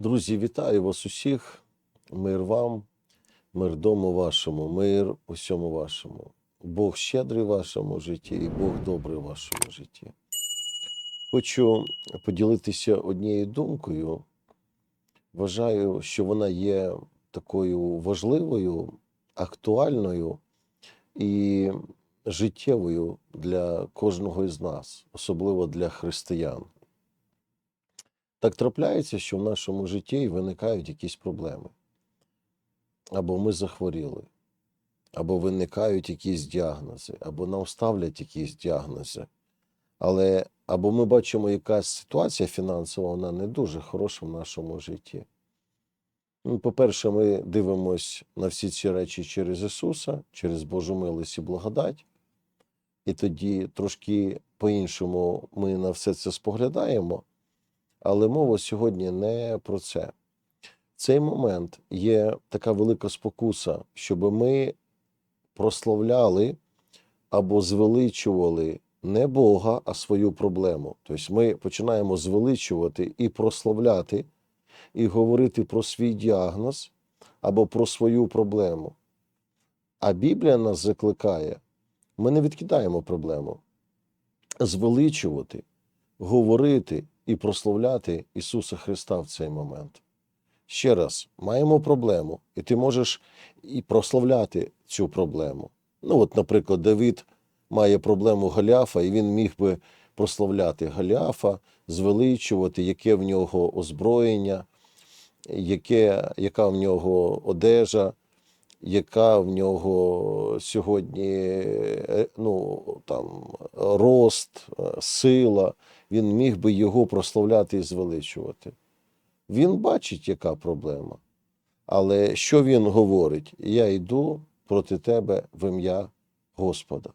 Друзі, вітаю вас усіх. Мир вам, мир дому вашому, мир усьому вашому. Бог щедрий в вашому житті і Бог добрий в вашому житті. Хочу поділитися однією думкою. Вважаю, що вона є такою важливою, актуальною і життєвою для кожного із нас, особливо для християн. Так трапляється, що в нашому житті виникають якісь проблеми. Або ми захворіли, або виникають якісь діагнози, або нам ставлять якісь діагнози. Але або ми бачимо, якась ситуація фінансова, вона не дуже хороша в нашому житті. Ну, По-перше, ми дивимося на всі ці речі через Ісуса, через Божу милість і благодать. І тоді трошки по-іншому ми на все це споглядаємо. Але мова сьогодні не про це. В цей момент є така велика спокуса, щоб ми прославляли або звеличували не Бога, а свою проблему. Тобто ми починаємо звеличувати і прославляти, і говорити про свій діагноз або про свою проблему. А Біблія нас закликає, ми не відкидаємо проблему, звеличувати, говорити і прославляти Ісуса Христа в цей момент. Ще раз, маємо проблему, і ти можеш і прославляти цю проблему. Ну, от, наприклад, Давид має проблему Галіафа, і він міг би прославляти Галіафа, звеличувати, яке в нього озброєння, яке, яка в нього одежа, яка в нього сьогодні е, ну, там, рост, е, сила. Він міг би його прославляти і звеличувати. Він бачить, яка проблема. Але що він говорить? Я йду проти тебе в ім'я Господа.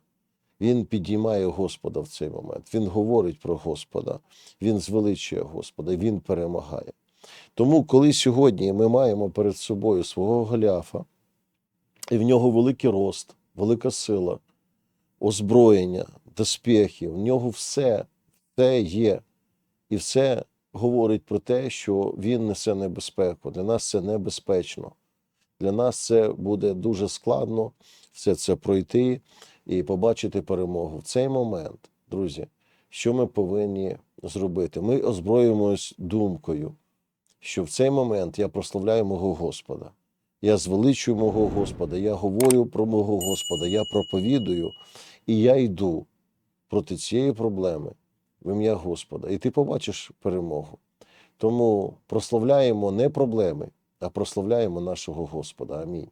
Він підіймає Господа в цей момент. Він говорить про Господа, він звеличує Господа, він перемагає. Тому, коли сьогодні ми маємо перед собою свого Голіафа, і в нього великий рост, велика сила, озброєння, доспехи, в нього все, все є. І все говорить про те, що він несе небезпеку. Для нас це небезпечно. Для нас це буде дуже складно все це пройти і побачити перемогу. В цей момент, друзі, що ми повинні зробити? Ми озброюємось думкою, що в цей момент я прославляю мого Господа. Я звеличую мого Господа, я говорю про мого Господа, я проповідую, і я йду проти цієї проблеми в ім'я Господа, і ти побачиш перемогу. Тому прославляємо не проблеми, а прославляємо нашого Господа. Амінь.